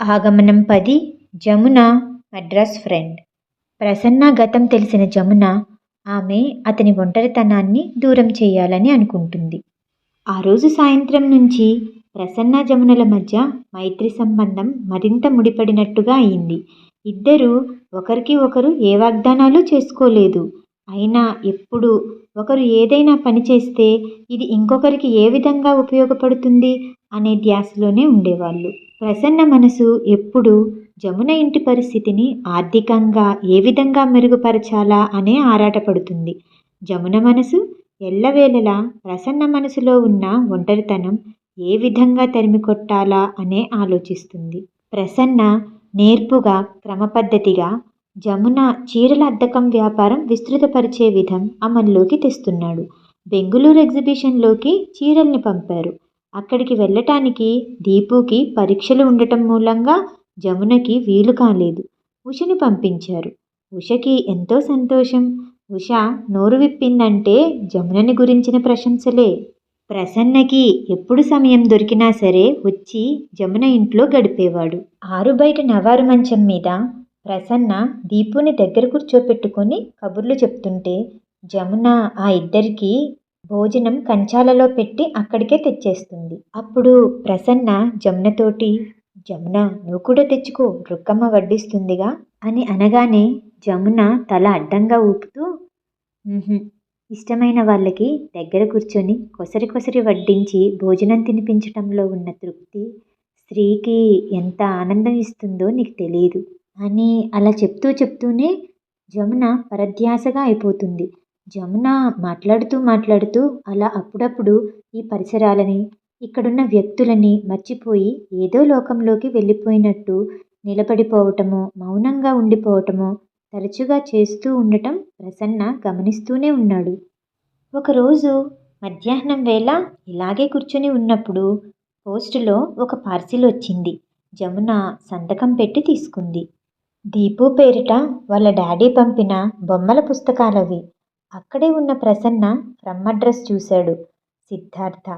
ఆగమనం పది. జమున మద్రాస్ ఫ్రెండ్. ప్రసన్న గతం తెలిసిన జమున ఆమె అతని ఒంటరితనాన్ని దూరం చేయాలని అనుకుంటుంది. ఆ రోజు సాయంత్రం నుంచి ప్రసన్న జమునల మధ్య మైత్రి సంబంధం మరింత ముడిపడినట్టుగా అయింది. ఇద్దరూ ఒకరికి ఒకరు ఏ వాగ్దానాలు చేసుకోలేదు. అయినా ఎప్పుడు ఒకరు ఏదైనా పని చేస్తే ఇది ఇంకొకరికి ఏ విధంగా ఉపయోగపడుతుంది అనే ధ్యాసలోనే ఉండేవాళ్ళు. ప్రసన్న మనసు ఎప్పుడు జమున ఇంటి పరిస్థితిని ఆర్థికంగా ఏ విధంగా మెరుగుపరచాలా అనే ఆరాటపడుతుంది జమున మనసు ఎల్లవేళలా ప్రసన్న మనసులో ఉన్న ఒంటరితనం ఏ విధంగా తరిమి కొట్టాలా అనే ఆలోచిస్తుంది. ప్రసన్న నేర్పుగా క్రమపద్ధతిగా జమున చీరల అద్దకం వ్యాపారం విస్తృతపరిచే విధం అమల్లోకి తెస్తున్నాడు. బెంగుళూరు ఎగ్జిబిషన్లోకి చీరల్ని పంపారు. అక్కడికి వెళ్ళటానికి దీపుకి పరీక్షలు ఉండటం మూలంగా జమునకి వీలు కాలేదు. ఉషని పంపించారు. ఉషకి ఎంతో సంతోషం. ఉష నోరు విప్పిందంటే జమునని గురించిన ప్రశంసలే. ప్రసన్నకి ఎప్పుడు సమయం దొరికినా సరే వచ్చి జమున ఇంట్లో గడిపేవాడు. ఆరు బయట నవారు మంచం మీద ప్రసన్న దీపుని దగ్గర కూర్చోపెట్టుకొని కబుర్లు చెప్తుంటే జమున ఆ ఇద్దరికీ భోజనం కంచాలలో పెట్టి అక్కడికే తెచ్చేస్తుంది. అప్పుడు ప్రసన్న జమునతోటి జమున నువ్వు కూడా తెచ్చుకో రుక్కమ్మ వడ్డిస్తుందిగా అని అనగానే జమున తల అడ్డంగా ఊపుతూ ఇష్టమైన వాళ్ళకి దగ్గర కూర్చొని కొసరి కొసరి వడ్డించి భోజనం తినిపించటంలో ఉన్న తృప్తి స్త్రీకి ఎంత ఆనందం ఇస్తుందో నీకు తెలియదు అని అలా చెప్తూ చెప్తూనే జమున పరధ్యాసగా అయిపోతుంది. జమున మాట్లాడుతూ మాట్లాడుతూ అలా అప్పుడప్పుడు ఈ పరిసరాలని ఇక్కడున్న వ్యక్తులని మర్చిపోయి ఏదో లోకంలోకి వెళ్ళిపోయినట్టు నిలబడిపోవటము మౌనంగా ఉండిపోవటము తరచుగా చేస్తూ ఉండటం ప్రసన్న గమనిస్తూనే ఉన్నాడు. ఒకరోజు మధ్యాహ్నం వేళ ఇలాగే కూర్చొని ఉన్నప్పుడు పోస్టులో ఒక పార్సిల్ వచ్చింది. జమున సంతకం పెట్టి తీసుకుంది. దీపు పేరిట వాళ్ళ డాడీ పంపిన బొమ్మల పుస్తకాలవి. అక్కడే ఉన్న ప్రసన్న రమ్మడ్రస్ చూశాడు. సిద్ధార్థ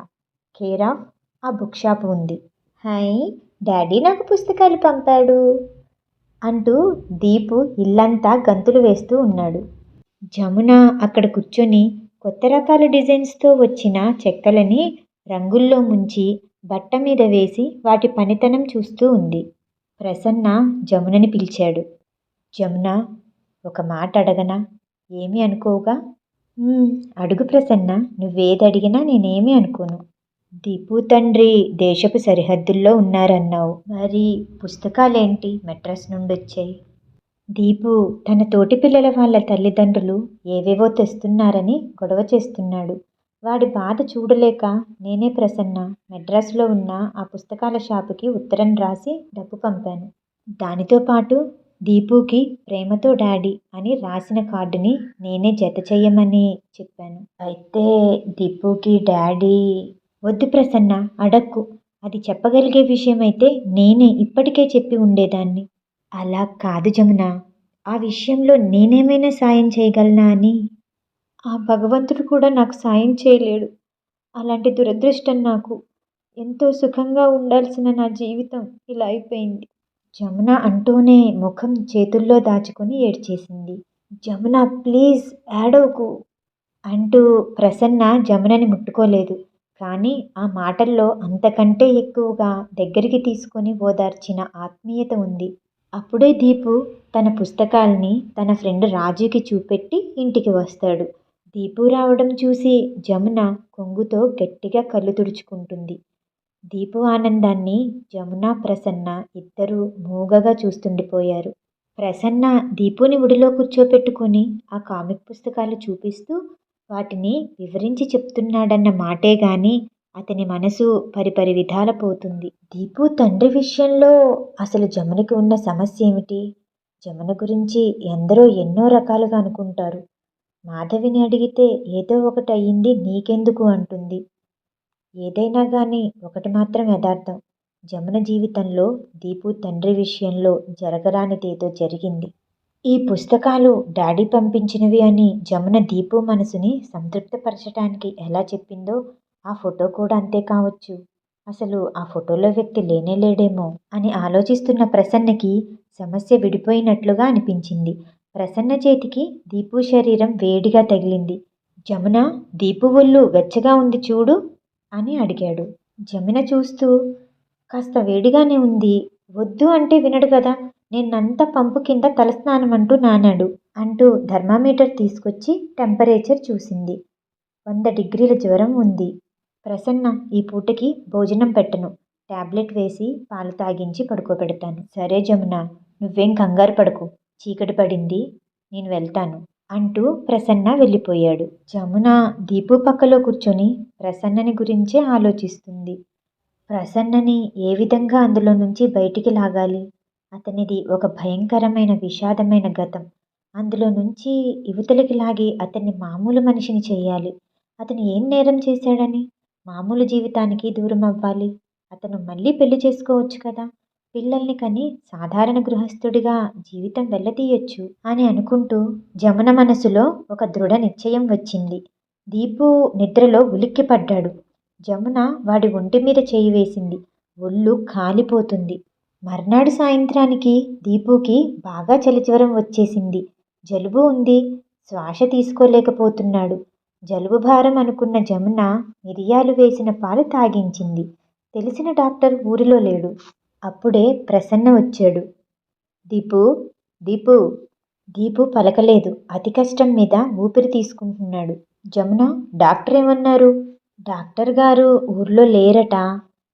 కేర్ ఆఫ్ ఆ బుక్ షాప్ ఉంది. హాయ్ డాడీ నాకు పుస్తకాలు పంపాడు అంటూ దీపు ఇల్లంతా గంతులు వేస్తూ ఉన్నాడు. జమున అక్కడ కూర్చొని కొత్త రకాల డిజైన్స్తో వచ్చిన చెక్కలని రంగుల్లో ముంచి బట్ట మీద వేసి వాటి పనితనం చూస్తూ ఉంది. ప్రసన్న జమునని పిలిచాడు. జమున ఒక మాట అడగనా? ఏమీ అనుకోవుగా? అడుగు ప్రసన్న. నువ్వేది అడిగినా నేనేమీ అనుకోను. దీపు తండ్రి దేశపు సరిహద్దుల్లో ఉన్నారన్నావు. మరి పుస్తకాలేంటి? మెట్రస్ నుండి వచ్చాయి దీపు తన తోటి పిల్లల వాళ్ళ తల్లిదండ్రులు ఏవేవో తెస్తున్నారని గొడవ చేస్తున్నాడు. వాడి బాధ చూడలేక నేనే ప్రసన్న మెడ్రాస్లో ఉన్న ఆ పుస్తకాల షాపుకి ఉత్తరం రాసి డబ్బు పంపాను. దానితో పాటు దీపుకి ప్రేమతో డాడీ అని రాసిన కార్డుని నేనే జత చేయమని చెప్పాను. అయితే దీపుకి డాడీ వద్దు ప్రసన్న అడక్కు. అది చెప్పగలిగే విషయమైతే నేనే ఇప్పటికే చెప్పి ఉండేదాన్ని. అలా కాదు జమున. ఆ విషయంలో నేనేమైనా సాయం చేయగలనా అని? ఆ భగవంతుడు కూడా నాకు సాయం చేయలేడు. అలాంటి దురదృష్టం నాకు. ఎంతో సుఖంగా ఉండాల్సిన నా జీవితం ఇలా అయిపోయింది. జమున అంటూనే ముఖం చేతుల్లో దాచుకుని ఏడ్చేసింది. జమున ప్లీజ్ ఏడవకు అంటూ ప్రసన్న జమునని ముట్టుకోలేదు. కానీ ఆ మాటల్లో అంతకంటే ఎక్కువగా దగ్గరికి తీసుకొని ఓదార్చిన ఆత్మీయత ఉంది. అప్పుడే దీపు తన పుస్తకాల్ని తన ఫ్రెండ్ రాజుకి చూపెట్టి ఇంటికి వస్తాడు. దీపు రావడం చూసి జమున కొంగుతో గట్టిగా కళ్ళు తుడుచుకుంటుంది. దీపు ఆనందాన్ని జమున ప్రసన్న ఇద్దరూ మూగగా చూస్తుండిపోయారు. ప్రసన్న దీపుని ఒడిలో కూర్చోపెట్టుకొని ఆ కామిక్ పుస్తకాలు చూపిస్తూ వాటిని వివరించి చెప్తున్నాడన్న మాటే గాని అతని మనసు పరిపరి విధాల పోతుంది. దీపు తండ్రి విషయంలో అసలు జమునకి ఉన్న సమస్య ఏమిటి? జమున గురించి ఎందరో ఎన్నో రకాలుగా అనుకుంటారు. మాధవిని అడిగితే ఏదో ఒకటి అయ్యింది నీకెందుకు అంటుంది. ఏదైనా కానీ ఒకటి మాత్రం యథార్థం. జమున జీవితంలో దీపు తండ్రి విషయంలో జరగరానిదేదో జరిగింది. ఈ పుస్తకాలు డాడీ పంపించినవి అని జమున దీపు మనసుని సంతృప్తిపరచటానికి ఎలా చెప్పిందో ఆ ఫోటో కూడా అంతే కావచ్చు. అసలు ఆ ఫోటోలో వ్యక్తి లేనే లేడేమో అని ఆలోచిస్తున్న ప్రసన్నకి సమస్య విడిపోయినట్లుగా అనిపించింది. ప్రసన్న చేతికి దీపు శరీరం వేడిగా తగిలింది. జమున దీపు ఒళ్ళు వెచ్చగా ఉంది చూడు అని అడిగాడు. జమున చూస్తూ కాస్త వేడిగానే ఉంది. వద్దు అంటే వినడు కదా. నిన్నంతా పంపు కింద తలస్నానం అంటూ నానాడు అంటూ థర్మామీటర్ తీసుకొచ్చి టెంపరేచర్ చూసింది. వంద డిగ్రీల జ్వరం ఉంది. ప్రసన్న ఈ పూటకి భోజనం పెట్టను. టాబ్లెట్ వేసి పాలు తాగించి పడుకోబెడతాను. సరే జమున నువ్వేం కంగారు పడకు. చీకటి పడింది. నేను వెళ్తాను. అంటూ ప్రసన్న వెళ్ళిపోయాడు. జమున దీపు పక్కలో కూర్చొని ప్రసన్నని గురించే ఆలోచిస్తుంది. ప్రసన్నని ఏ విధంగా అందులో నుంచి బయటికి లాగాలి? అతనిది ఒక భయంకరమైన విషాదమైన గతం. అందులో నుంచి యువతలకి లాగి అతన్ని మామూలు మనిషిని చేయాలి. అతను ఏం నేరం చేశాడని? మామూలు జీవితానికి దూరం అవ్వాలి అతను మళ్ళీ పెళ్ళి చేసుకోవచ్చు కదా? పిల్లల్ని కని సాధారణ గృహస్థుడిగా జీవితం వెళ్ళతీయొచ్చు అని అనుకుంటూ జమున మనసులో ఒక దృఢ నిశ్చయం వచ్చింది. దీపు నిద్రలో ఉలిక్కిపడ్డాడు. జమున వాడి ఒంటి మీద చేయి వేసింది. ఒళ్ళు కాలిపోతుంది. మర్నాడు సాయంత్రానికి దీపుకి బాగా చలిజ్వరం వచ్చేసింది. జలుబు ఉంది. శ్వాస తీసుకోలేకపోతున్నాడు. జలుబు భారం అనుకున్న జమున మిరియాలు వేసిన పాలు తాగించింది. తెలిసిన డాక్టర్ ఊరిలో లేడు. అప్పుడే ప్రసన్న వచ్చాడు. దీపు దీపు దీపు పలకలేదు. అతి కష్టం మీద ఊపిరి తీసుకుంటున్నాడు. జమున డాక్టర్ ఏమన్నారు? డాక్టర్ గారు ఊర్లో లేరట.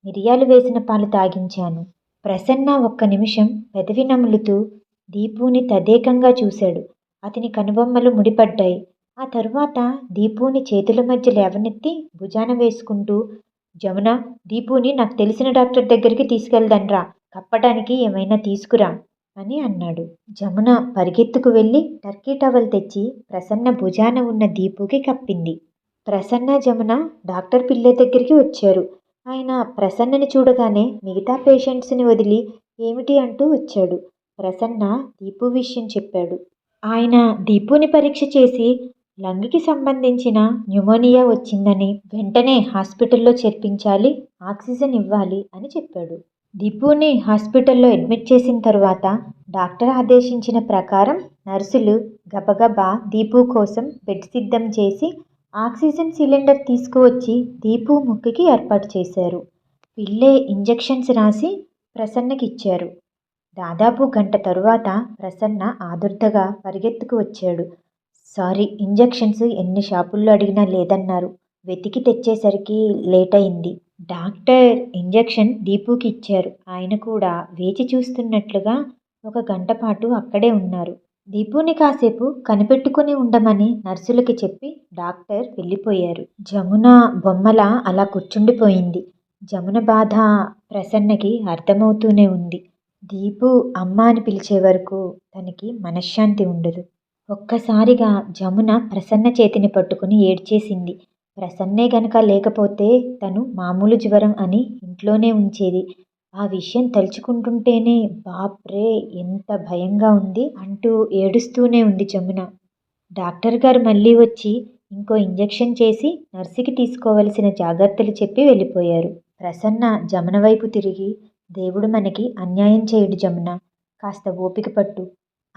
మిరియాలు వేసిన పాలు తాగించాను. ప్రసన్న ఒక్క నిమిషం పెదవి నములుతూ దీపుని తదేకంగా చూశాడు. అతని కనుబొమ్మలు ముడిపడ్డాయి. ఆ తరువాత దీపుని చేతుల మధ్య లేవనెత్తి భుజాన వేసుకుంటూ జమున దీపుని నాకు తెలిసిన డాక్టర్ దగ్గరికి తీసుకెళ్దాన్రా కప్పడానికి ఏమైనా తీసుకురా అని అన్నాడు. జమున పరిగెత్తుకు వెళ్ళి టర్కీ టవల్ తెచ్చి ప్రసన్న భుజాన ఉన్న దీపుకి కప్పింది. ప్రసన్న జమున డాక్టర్ పిల్లే దగ్గరికి వచ్చారు. ఆయన ప్రసన్నని చూడగానే మిగతా పేషెంట్స్ని వదిలి ఏమిటి అంటూ వచ్చాడు. ప్రసన్న దీపు విషయం చెప్పాడు. ఆయన దీపుని పరీక్ష చేసి లంగ్కి సంబంధించిన న్యూమోనియా వచ్చిందని వెంటనే హాస్పిటల్లో చేర్పించాలి ఆక్సిజన్ ఇవ్వాలి అని చెప్పాడు. దీపుని హాస్పిటల్లో అడ్మిట్ చేసిన తర్వాత డాక్టర్ ఆదేశించిన ప్రకారం నర్సులు గబగబా దీపు కోసం బెడ్ సిద్ధం చేసి ఆక్సిజన్ సిలిండర్ తీసుకువచ్చి దీపు ముక్కుకి ఏర్పాటు చేశారు. పిల్లే ఇంజెక్షన్స్ రాసి ప్రసన్నకి ఇచ్చారు దాదాపు గంట తరువాత ప్రసన్న ఆదుర్దగా పరిగెత్తుకు వచ్చాడు. సారీ ఇంజెక్షన్స్ ఎన్ని షాపుల్లో అడిగినా లేదన్నారు. వెతికి తెచ్చేసరికి లేట్ అయింది డాక్టర్ ఇంజెక్షన్ దీపుకి ఇచ్చారు. ఆయన కూడా వేచి చూస్తున్నట్లుగా ఒక గంట పాటు అక్కడే ఉన్నారు. దీపుని కాసేపు కనిపెట్టుకుని ఉండమని నర్సులకి చెప్పి డాక్టర్ వెళ్ళిపోయారు. జమున బొమ్మల అలా కూర్చుండిపోయింది. జమున బాధ ప్రసన్నకి అర్థమవుతూనే ఉంది. దీపు అమ్మ అని పిలిచే వరకు తనకి మనశ్శాంతి ఉండదు. ఒక్కసారిగా జమున ప్రసన్న చేతిని పట్టుకుని ఏడ్చేసింది. ప్రసన్నే గనక లేకపోతే తను మామూలు జ్వరం అని ఇంట్లోనే ఉంచేది. ఆ విషయం తలుచుకుంటుంటేనే బాప్రే ఎంత భయంగా ఉంది అంటూ ఏడుస్తూనే ఉంది జమున. డాక్టర్ గారు మళ్ళీ వచ్చి ఇంకో ఇంజెక్షన్ చేసి నర్సుకి తీసుకోవలసిన జాగ్రత్తలు చెప్పి వెళ్ళిపోయారు. ప్రసన్న జమున వైపు తిరిగి దేవుడు మనకి అన్యాయం చేయడు జమున. కాస్త ఓపిక పట్టు.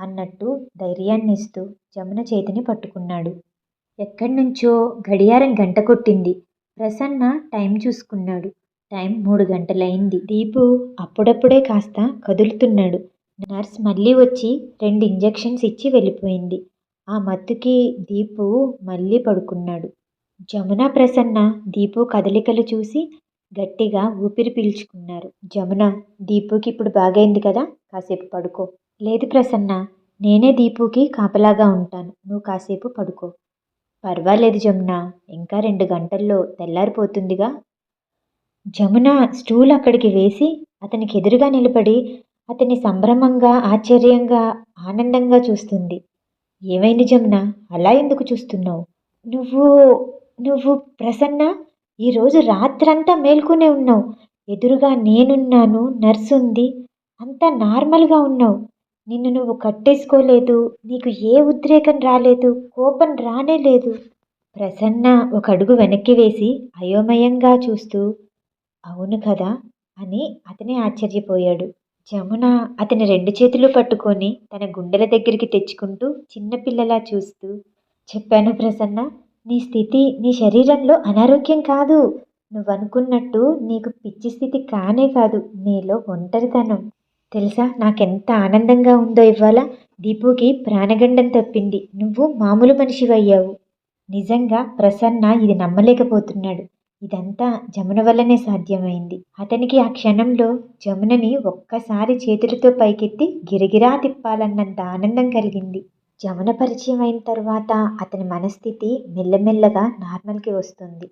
అన్నట్టు ధైర్యాన్నిస్తూ జమున చేతిని పట్టుకున్నాడు. ఎక్కడి నుంచో గడియారం గంట కొట్టింది. ప్రసన్న టైం చూసుకున్నాడు. టైం మూడు గంటలైంది. దీపు అప్పుడప్పుడే కాస్త కదులుతున్నాడు. నర్స్ మళ్ళీ వచ్చి రెండు ఇంజెక్షన్స్ ఇచ్చి వెళ్ళిపోయింది. ఆ మత్తుకి దీపు మళ్ళీ పడుకున్నాడు. జమున ప్రసన్న దీపు కదలికలు చూసి గట్టిగా ఊపిరి పీల్చుకున్నారు. జమున దీపుకి ఇప్పుడు బాగైంది కదా కాసేపు పడుకో. లేదు ప్రసన్న నేనే దీపుకి కాపలాగా ఉంటాను. నువ్వు కాసేపు పడుకో. పర్వాలేదు జమున ఇంకా రెండు గంటల్లో తెల్లారిపోతుందిగా. జమున స్టూల్ అక్కడికి వేసి అతనికి ఎదురుగా నిలబడి అతన్ని సంభ్రమంగా ఆశ్చర్యంగా ఆనందంగా చూస్తుంది. ఏమైంది జమున? అలా ఎందుకు చూస్తున్నావు? నువ్వు నువ్వు ప్రసన్న ఈరోజు రాత్రంతా మేల్కొనే ఉన్నావు. ఎదురుగా నేనున్నాను నర్సు ఉంది. అంతా నార్మల్గా ఉన్నావు. నిన్ను నువ్వు కట్టేసుకోలేదు నీకు ఏ ఉద్రేకం రాలేదు కోపం రానే లేదు. ప్రసన్న ఒక అడుగు వెనక్కి వేసి అయోమయంగా చూస్తూ అవును కదా అని అతనే ఆశ్చర్యపోయాడు. జమున అతని రెండు చేతులు పట్టుకొని తన గుండెల దగ్గరికి తెచ్చుకుంటూ చిన్నపిల్లలా చూస్తూ చెప్పాను ప్రసన్న నీ స్థితి నీ శరీరంలో అనారోగ్యం కాదు. నువ్వు అనుకున్నట్టు నీకు పిచ్చి స్థితి కానే కాదు. నీలో ఒంటరితనం. తెలుసా? నాకెంత ఆనందంగా ఉందో ఇవాళ దీపుకి ప్రాణగండం తప్పింది. నువ్వు మామూలు మనిషివయ్యావు. నిజంగా ప్రసన్న ఇది నమ్మలేకపోతున్నాడు. ఇదంతా జమున వల్లనే సాధ్యమైంది. అతనికి ఆ క్షణంలో జమునని ఒక్కసారి చేతులతో పైకెత్తి గిరిగిరా తిప్పాలన్నంత ఆనందం కలిగింది. జమున పరిచయం అయిన తర్వాత అతని మనస్థితి మెల్లమెల్లగా నార్మల్కి వస్తుంది.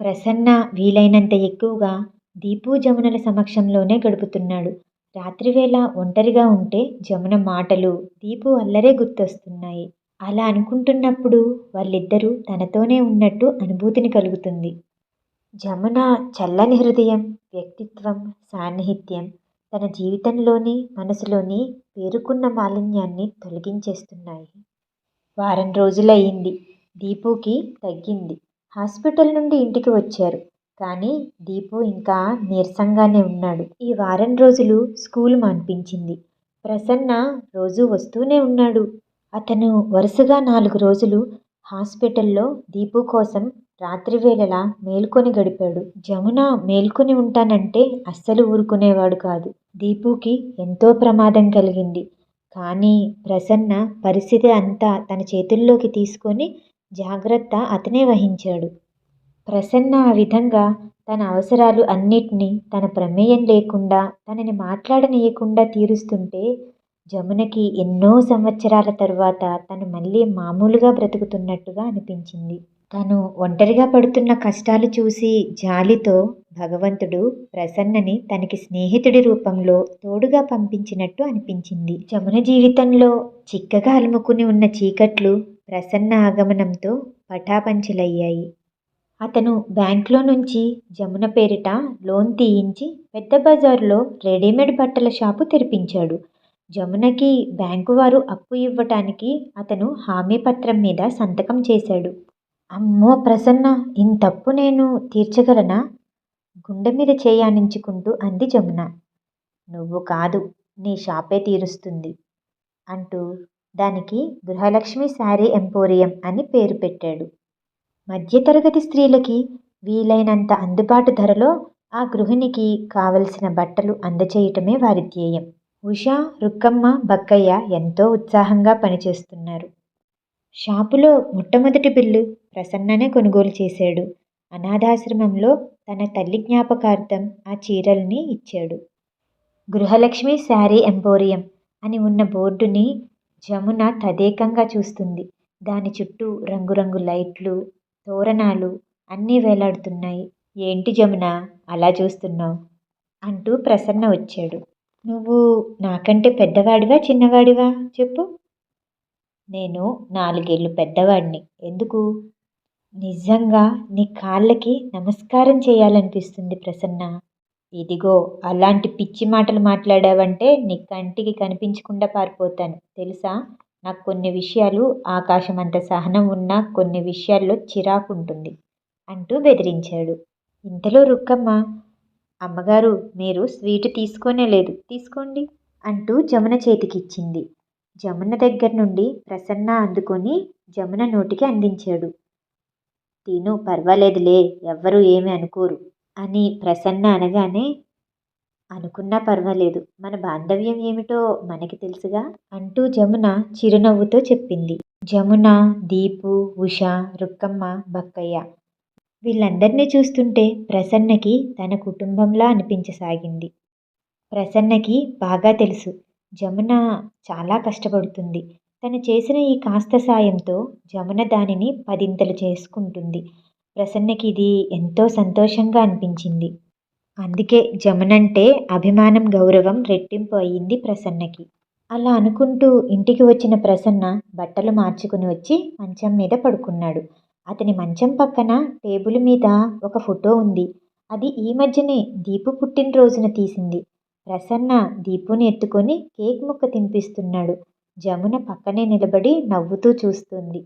ప్రసన్న వీలైనంత ఎక్కువగా దీపు జమునల సమక్షంలోనే గడుపుతున్నాడు. రాత్రివేళ ఒంటరిగా ఉంటే జమున మాటలు దీపు అల్లరే గుర్తొస్తున్నాయి. అలా అనుకుంటున్నప్పుడు వాళ్ళిద్దరూ తనతోనే ఉన్నట్టు అనుభూతిని కలుగుతుంది. జమున చల్లని హృదయం వ్యక్తిత్వం సాన్నిహిత్యం తన జీవితంలోని మనసులోని పేరుకున్న మాలిన్యాన్ని తొలగించేస్తున్నాయి. వారం రోజులయ్యింది. దీపుకి తగ్గింది. హాస్పిటల్ నుండి ఇంటికి వచ్చారు. కానీ దీపు ఇంకా నీరసంగానే ఉన్నాడు. ఈ వారం రోజులు స్కూల్ మాన్పించింది. ప్రసన్న రోజు వస్తూనే ఉన్నాడు. అతను వరుసగా నాలుగు రోజులు హాస్పిటల్లో దీపు కోసం రాత్రివేళలా మేల్కొని గడిపాడు. జమున మేల్కొని ఉంటానంటే అస్సలు ఊరుకునేవాడు కాదు. దీపుకి ఎంతో ప్రమాదం కలిగింది. కానీ ప్రసన్న పరిస్థితి అంతా తన చేతుల్లోకి తీసుకొని జాగ్రత్త అతనే వహించాడు. ప్రసన్న ఆ విధంగా తన అవసరాలు అన్నిటినీ తన ప్రమేయం లేకుండా తనని మాట్లాడనీయకుండా తీరుస్తుంటే జమునకి ఎన్నో సంవత్సరాల తరువాత తను మళ్ళీ మామూలుగా బ్రతుకుతున్నట్టుగా అనిపించింది. తను ఒంటరిగా పడుతున్న కష్టాలు చూసి జాలితో భగవంతుడు ప్రసన్నని తనకి స్నేహితుడి రూపంలో తోడుగా పంపించినట్టు అనిపించింది. జమున జీవితంలో చిక్కగా అలుముకుని ఉన్న చీకట్లు ప్రసన్న ఆగమనంతో పటాపంచలయ్యాయి. అతను బ్యాంకులో నుంచి జమున పేరిట లోన్ తీయించి పెద్ద బజారులో రెడీమేడ్ బట్టల షాపు తెరిపించాడు. జమునకి బ్యాంకు వారు అప్పు ఇవ్వటానికి అతను హామీ పత్రం మీద సంతకం చేశాడు. అమ్మో ప్రసన్న ఇంతప్పు నేను తీర్చగలనా? గుండె మీద చేయానించుకుంటూ అంది జమున. నువ్వు కాదు నీ షాపే తీరుస్తుంది అంటూ దానికి గృహలక్ష్మి శారీ ఎంపోరియం అని పేరు పెట్టాడు. మధ్యతరగతి స్త్రీలకి వీలైనంత అందుబాటు ధరలో ఆ గృహిణికి కావలసిన బట్టలు అందచేయటమే వారి ధ్యేయం. ఉషా రుక్కమ్మ బక్కయ్య ఎంతో ఉత్సాహంగా పనిచేస్తున్నారు. షాపులో మొట్టమొదటి బిల్లు ప్రసన్ననే కొనుగోలు చేశాడు. అనాథాశ్రమంలో తన తల్లి జ్ఞాపకార్థం ఆ చీరల్ని ఇచ్చాడు. గృహలక్ష్మి శారీ ఎంపోరియం అని ఉన్న బోర్డుని జమున తదేకంగా చూస్తుంది. దాని చుట్టూ రంగురంగు లైట్లు తోరణాలు అన్నీ వేలాడుతున్నాయి. ఏంటి జమున? అలా చూస్తున్నావు? అంటూ ప్రసన్న వచ్చాడు. నువ్వు నాకంటే పెద్దవాడివా చిన్నవాడివా? చెప్పు. నేను నాలుగేళ్ళు పెద్దవాడిని. ఎందుకు? నిజంగా నీ కాళ్ళకి నమస్కారం చేయాలనిపిస్తుంది ప్రసన్న. ఇదిగో అలాంటి పిచ్చి మాటలు మాట్లాడావంటే నీ కంటికి కనిపించకుండా పారిపోతాను. తెలుసా? నాకు కొన్ని విషయాలు ఆకాశమంత సహనం ఉన్నా కొన్ని విషయాల్లో చిరాకు ఉంటుంది అంటూ బెదిరించాడు. ఇంతలో రుక్కమ్మ అమ్మగారు మీరు స్వీట్ తీసుకోనే లేదు. తీసుకోండి అంటూ జమున చేతికిచ్చింది. జమున దగ్గర నుండి ప్రసన్న అందుకొని జమున నోటికి అందించాడు. తిను పర్వాలేదులే ఎవ్వరూ ఏమీ అనుకోరు అని ప్రసన్న అనగానే అనుకున్నా పర్వాలేదు. మన బాంధవ్యం ఏమిటో మనకి తెలుసుగా? అంటూ జమున చిరునవ్వుతో చెప్పింది. జమున దీపు ఉష రుక్కమ్మ బక్కయ్య. వీళ్ళందరినీ చూస్తుంటే ప్రసన్నకి తన కుటుంబంలా అనిపించసాగింది. ప్రసన్నకి బాగా తెలుసు. జమున చాలా కష్టపడుతుంది. తను చేసిన ఈ కాస్త సాయంతో జమున దానిని పదింతలు చేసుకుంటుంది. ప్రసన్నకి ఇది ఎంతో సంతోషంగా అనిపించింది. అందుకే జమునంటే అభిమానం గౌరవం రెట్టింపు అయ్యింది ప్రసన్నకి. అలా అనుకుంటూ ఇంటికి వచ్చిన ప్రసన్న బట్టలు మార్చుకుని వచ్చి మంచం మీద పడుకున్నాడు. అతని మంచం పక్కన టేబుల్ మీద ఒక ఫోటో ఉంది. అది ఈ మధ్యనే దీపు పుట్టినరోజున తీసింది. ప్రసన్న దీపుని ఎత్తుకొని కేక్ ముక్క తినిపిస్తున్నాడు. జమున పక్కనే నిలబడి నవ్వుతూ చూస్తుంది.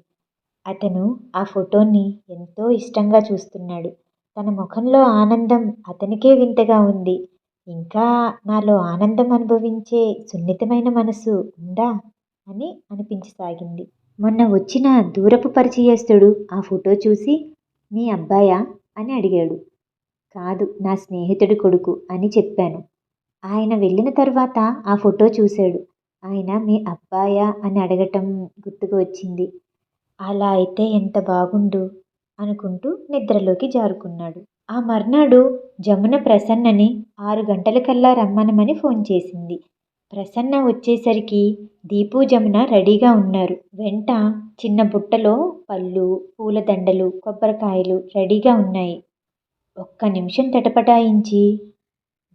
అతను ఆ ఫోటోని ఎంతో ఇష్టంగా చూస్తున్నాడు. తన ముఖంలో ఆనందం అతనికే వింతగా ఉంది. ఇంకా నాలో ఆనందం అనుభవించే సున్నితమైన మనసు ఉందా? అని అనిపించసాగింది. మొన్న వచ్చిన దూరపు పరిచయస్తుడు ఆ ఫోటో చూసి మీ అబ్బాయా? అని అడిగాడు. కాదు నా స్నేహితుడి కొడుకు అని చెప్పాను. ఆయన వెళ్ళిన తర్వాత ఆ ఫోటో చూశాడు. ఆయన మీ అబ్బాయా? అని అడగటం గుర్తుకు వచ్చింది. అలా అయితే ఎంత బాగుండు? అనుకుంటూ నిద్రలోకి జారుకున్నాడు. ఆ మర్నాడు జమున ప్రసన్నని ఆరు గంటలకల్లా రమ్మనమని ఫోన్ చేసింది. ప్రసన్న వచ్చేసరికి దీపు జమున రెడీగా ఉన్నారు. వెంట చిన్న బుట్టలో పళ్ళు పూలదండలు కొబ్బరికాయలు రెడీగా ఉన్నాయి. ఒక్క నిమిషం తటపటాయించి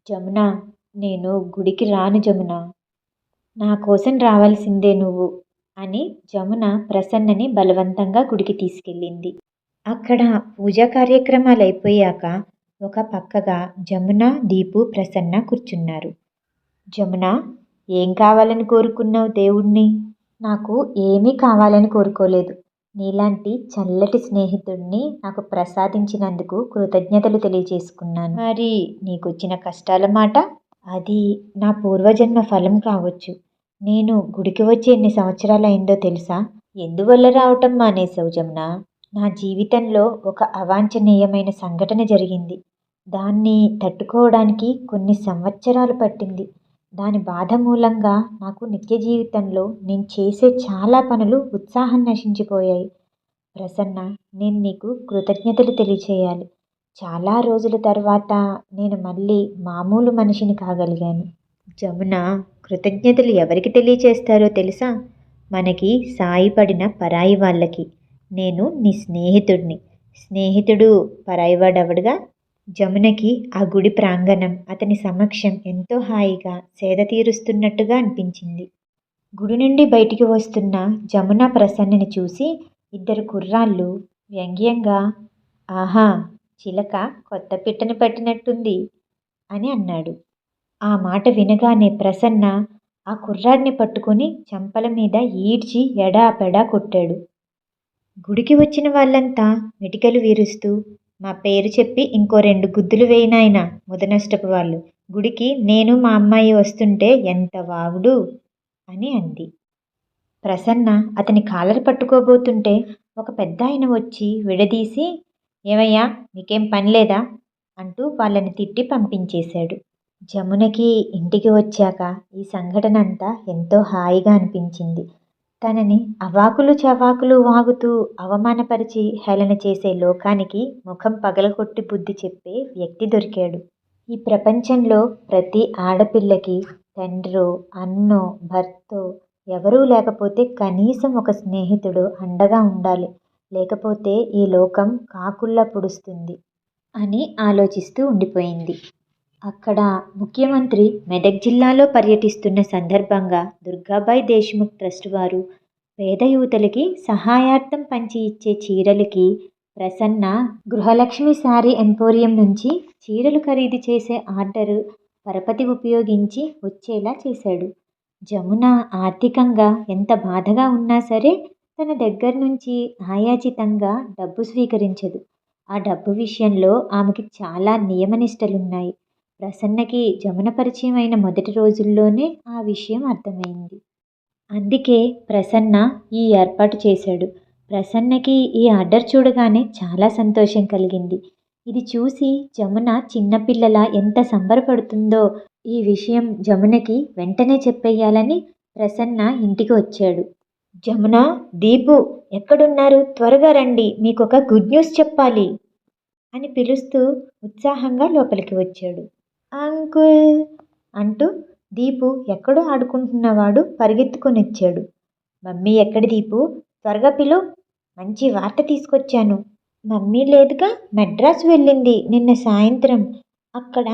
జమున నేను గుడికి రాను జమున. నా కోసం రావాల్సిందే నువ్వు అని జమున ప్రసన్నని బలవంతంగా గుడికి తీసుకెళ్ళింది. అక్కడ పూజా కార్యక్రమాలు అయిపోయాక ఒక పక్కగా జమున దీపు ప్రసన్న కూర్చున్నారు. జమున ఏం కావాలని కోరుకున్నావు దేవుణ్ణి? నాకు ఏమీ కావాలని కోరుకోలేదు. నీలాంటి చల్లటి స్నేహితుడిని నాకు ప్రసాదించినందుకు కృతజ్ఞతలు తెలియజేసుకున్నాను. మరి నీకొచ్చిన కష్టాల మాట? అది నా పూర్వజన్మ ఫలం కావచ్చు. నేను గుడికి వచ్చి ఎన్ని సంవత్సరాలు అయిందో తెలుసా? ఎందువల్ల రావటం మానేశావు జమున? నా జీవితంలో ఒక అవాంఛనీయమైన సంఘటన జరిగింది. దాన్ని తట్టుకోవడానికి కొన్ని సంవత్సరాలు పట్టింది. దాని బాధ మూలంగా నాకు నిత్య జీవితంలో నేను చేసే చాలా పనులు ఉత్సాహం నశించిపోయాయి. ప్రసన్న నేను నీకు కృతజ్ఞతలు తెలియచేయాలి. చాలా రోజుల తర్వాత నేను మళ్ళీ మామూలు మనిషిని కాగలిగాను. జమున కృతజ్ఞతలు ఎవరికి తెలియచేస్తారో తెలుసా? మనకి సాయపడిన పరాయి వాళ్ళకి. నేను నీ స్నేహితుడిని. స్నేహితుడు పరాయివాడవడుగా జమునకి ఆ గుడి ప్రాంగణం అతని సమక్షం ఎంతో హాయిగా సేద తీరుస్తున్నట్టుగా అనిపించింది. గుడి నుండి బయటికి వస్తున్న జమున ప్రసన్నని చూసి ఇద్దరు కుర్రాళ్ళు వ్యంగ్యంగా ఆహా చిలక కొత్త పిట్టని పట్టినట్టుంది అని అన్నాడు. ఆ మాట వినగానే ప్రసన్న ఆ కుర్రాడిని పట్టుకొని చెంపల మీద ఈడ్చి ఎడాపెడా కొట్టాడు. గుడికి వచ్చిన వాళ్ళంతా మెటికలు వీరుస్తూ మా పేరు చెప్పి ఇంకో రెండు గుద్దులు వేయినాయన ముదనష్టపు వాళ్ళు. గుడికి నేను మా అమ్మాయి వస్తుంటే ఎంత వాగుడు అని అంది. ప్రసన్న అతని కాలర్ పట్టుకోబోతుంటే ఒక పెద్ద ఆయన వచ్చి విడదీసి ఏమయ్యా మీకేం పని లేదా? అంటూ వాళ్ళని తిట్టి పంపించేశాడు. జమునకి ఇంటికి వచ్చాక ఈ సంఘటన అంతా ఎంతో హాయిగా అనిపించింది. తనని అవాకులు చవాకులు వాగుతూ అవమానపరిచి హేళన చేసే లోకానికి ముఖం పగలగొట్టి బుద్ధి చెప్పే వ్యక్తి దొరికాడు. ఈ ప్రపంచంలో ప్రతి ఆడపిల్లకి తండ్రో అన్నో భర్తో ఎవరూ లేకపోతే కనీసం ఒక స్నేహితుడు అండగా ఉండాలి. లేకపోతే ఈ లోకం కాకుల్లా పొడుస్తుంది అని ఆలోచిస్తూ ఉండిపోయింది. అక్కడ ముఖ్యమంత్రి మెదక్ జిల్లాలో పర్యటిస్తున్న సందర్భంగా దుర్గాబాయ్ దేశ్ముఖ్ ట్రస్ట్ వారు పేద యువతలకి సహాయార్థం పంచి ఇచ్చే చీరలకి ప్రసన్న గృహలక్ష్మి శారీ ఎంపోరియం నుంచి చీరలు ఖరీదు చేసే ఆర్డరు పరపతి ఉపయోగించి వచ్చేలా చేశాడు. జమున ఆర్థికంగా ఎంత బాధగా ఉన్నా సరే తన దగ్గర నుంచి ఆయాచితంగా డబ్బు స్వీకరించదు. ఆ డబ్బు విషయంలో ఆమెకి చాలా నియమనిష్టలున్నాయి. ప్రసన్నకి జమున పరిచయం అయిన మొదటి రోజుల్లోనే ఆ విషయం అర్థమైంది. అందుకే ప్రసన్న ఈ ఏర్పాటు చేశాడు. ప్రసన్నకి ఈ ఆర్డర్ చూడగానే చాలా సంతోషం కలిగింది. ఇది చూసి జమున చిన్నపిల్లల ఎంత సంబరపడుతుందో ఈ విషయం జమునకి వెంటనే చెప్పేయాలని ప్రసన్న ఇంటికి వచ్చాడు. జమున దీపు ఎక్కడున్నారు? త్వరగా రండి మీకు ఒక గుడ్ న్యూస్ చెప్పాలి అని పిలుస్తూ ఉత్సాహంగా లోపలికి వచ్చాడు. అంకుల్! అంటూ దీపు ఎక్కడో ఆడుకుంటున్నవాడు పరిగెత్తుకొనిచ్చాడు. మమ్మీ ఎక్కడి దీపు? త్వరగా పిలు. మంచి వార్త తీసుకొచ్చాను. మమ్మీ లేదుగా మెడ్రాస్ వెళ్ళింది నిన్న సాయంత్రం. అక్కడ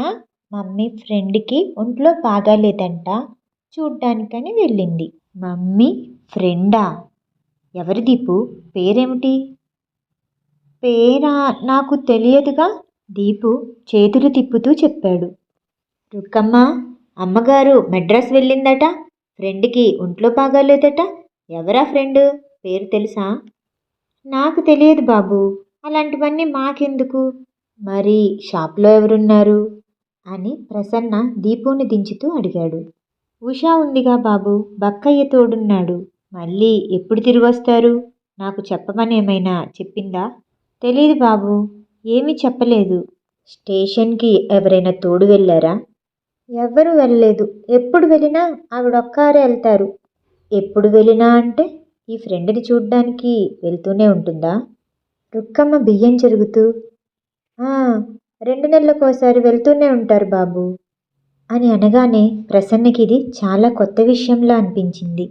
మమ్మీ ఫ్రెండ్కి ఒంట్లో బాగాలేదంట. చూడ్డానికని వెళ్ళింది. మమ్మీ ఫ్రెండా? ఎవరి దీపు? పేరేమిటి? పేరా నాకు తెలియదుగా? దీపు చేతులు తిప్పుతూ చెప్పాడు. రుక్కమ్మ అమ్మగారు మెడ్రాస్ వెళ్ళిందట. ఫ్రెండ్కి ఒంట్లో బాగాలేదట. ఎవరా ఫ్రెండ్? పేరు తెలుసా? నాకు తెలియదు బాబు. అలాంటివన్నీ మాకెందుకు? మరి షాప్లో ఎవరున్నారు? అని ప్రసన్న దీపుని దించుతూ అడిగాడు. ఉషా ఉందిగా బాబు. బక్కయ్య తోడున్నాడు. మళ్ళీ ఎప్పుడు తిరిగొస్తారు? నాకు చెప్పమని ఏమైనా చెప్పిందా? తెలీదు బాబు. ఏమీ చెప్పలేదు. స్టేషన్కి ఎవరైనా తోడు వెళ్ళారా? ఎవ్వరూ వెళ్ళలేదు. ఎప్పుడు వెళ్ళినా ఆవిడొక్కారే వెళ్తారు. ఎప్పుడు వెళ్ళినా అంటే ఈ ఫ్రెండ్ని చూడ్డానికి వెళ్తూనే ఉంటుందా? రుక్కమ్మ బియ్యం చెరుగుతూ రెండు నెలలకోసారి వెళ్తూనే ఉంటారు బాబు అని అనగానే ప్రసన్నకి ఇది చాలా కొత్త విషయంలా అనిపించింది.